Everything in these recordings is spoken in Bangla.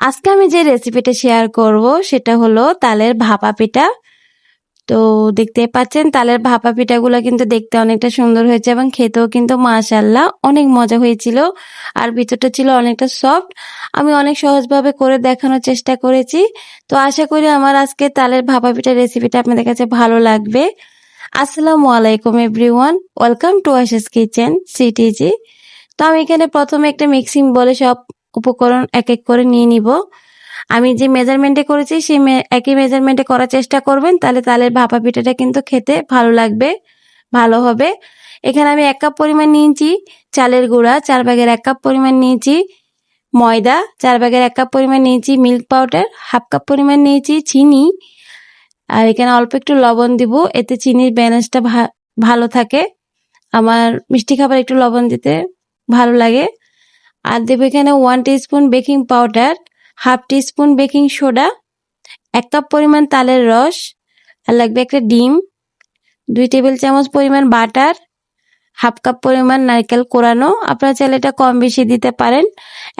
আজকে আমি যে রেসিপিটা শেয়ার করব, সেটা হলো তালের ভাপা পিঠা। তো দেখতে পাচ্ছেন, তালের ভাপা পিঠাগুলো কিন্তু দেখতে অনেকটা সুন্দর হয়েছে এবং খেতেও কিন্তু মাশাল্লাহ অনেক মজা হয়েছিল। আর ভিতরটা ছিল অনেকটা সফট আমি অনেক সহজভাবে করে দেখানোর চেষ্টা করেছি। তো আশা করি আমার আজকে তালের ভাপা পিঠা রেসিপিটা আপনাদের কাছে ভালো লাগবে। আসসালামু আলাইকুম everyone welcome to Ashis kitchen CTG তো আমি এখানে প্রথমে একটা মিক্সিং বলে সব উপকরণ এক এক করে নিয়ে নিব। আমি যে মেজারমেন্টে করেছি, সেই একই মেজারমেন্টে করার চেষ্টা করবেন, তাহলে তালের ভাপা পিঠাটা কিন্তু খেতে ভালো লাগবে, ভালো হবে। এখানে আমি এক কাপ পরিমাণ নিয়েছি চালের গুঁড়া, চার ভাগের এক কাপ পরিমাণ নিয়েছি ময়দা, চার ভাগের এক কাপ পরিমাণ নিয়েছি মিল্ক পাউডার হাফ কাপ পরিমাণ নিয়েছি চিনি। আর এখানে অল্প একটু লবণ দিব, এতে চিনির ব্যালেন্সটা ভালো থাকে। আমার মিষ্টি খাবার একটু লবণ দিতে ভালো লাগে। আর দেবো এখানে one spoon baking powder half spoon baking soda এক কাপ পরিমাণ তালের রস, আর লাগবে একটা ডিম, দুই টেবিল চামচ পরিমাণ বাটার হাফ কাপ পরিমাণ নারকেল কোরানো। আপনারা চাইলে এটা কম বেশি দিতে পারেন।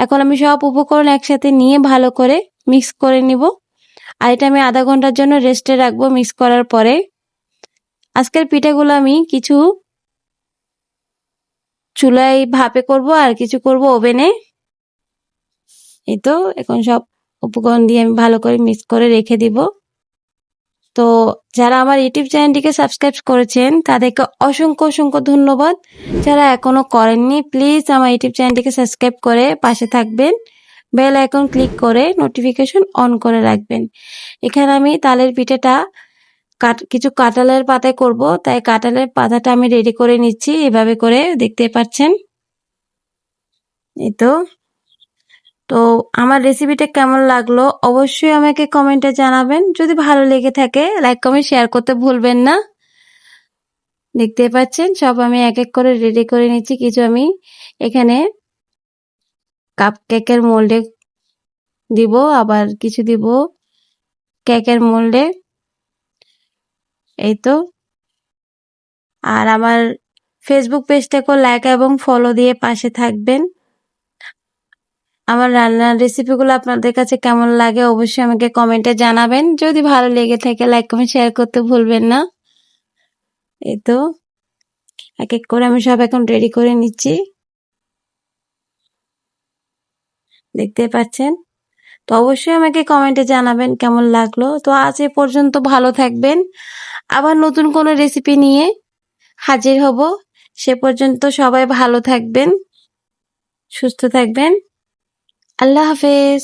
এখন আমি সব উপকরণ একসাথে নিয়ে ভালো করে মিক্স করে নিব। আর এটা আমি আধা ঘণ্টার জন্য রেস্টে রাখব মিক্স করার পরে। আজকের পিঠাগুলো আমি কিছু চুলায় ভাপে করব আর কিছু করব ওভেনে। এই তো, এখন সব উপকরণ দিয়ে আমি ভালো করে মিক্স করে রেখে দিব। তো, যারা আমার ইউটিউব চ্যানেলটিকে সাবস্ক্রাইব করেছেন, তাদেরকে অসংখ্য অসংখ্য ধন্যবাদ। যারা এখনও করেননি প্লিজ আমার ইউটিউব চ্যানেলটিকে সাবস্ক্রাইব করে পাশে থাকবেন। বেল আইকন ক্লিক করে নোটিফিকেশন অন করে রাখবেন। এখানে আমি তালের পিঠাটা কাট, কিছু কাঁঠালের পাতায় করব। তাই কাঁঠালের পাতাটা আমি রেডি করে নিচ্ছি। এভাবে করে দেখতে পাচ্ছেন? এই তো। তো আমার রেসিপিটা কেমন লাগল অবশ্যই আমাকে কমেন্টে জানাবেন। যদি ভালো লেগে থাকে লাইক কমেন্ট শেয়ার করতে ভুলবেন না। দেখতে পাচ্ছেন? সব আমি এক এক করে রেডি করে নিচ্ছি। কিছু আমি এখানে কাপ কেকের মোল্ডে দিব, আবার কিছু দিব কেকের মোল্ডে এই তো। আর আমার ফেসবুক পেজটাকেও লাইক এবং ফলো দিয়ে পাশে থাকবেন। আমার রান্নার রেসিপিগুলো আপনাদের কাছে কেমন লাগে অবশ্যই আমাকে কমেন্টে জানাবেন। যদি ভালো লেগে থাকে লাইক কমেন্ট শেয়ার করতে ভুলবেন না। এই তো। এক এক করে আমি সব এখন রেডি করে নিচ্ছি। দেখতে পাচ্ছেন? তো অবশ্যই আমাকে কমেন্টে জানাবেন কেমন লাগল। তো আজ এ পর্যন্ত ভালো থাকবেন। আবার নতুন কোনো রেসিপি নিয়ে হাজির হব। সে পর্যন্ত সবাই ভালো থাকবেন, সুস্থ থাকবেন। আল্লাহ হাফেজ।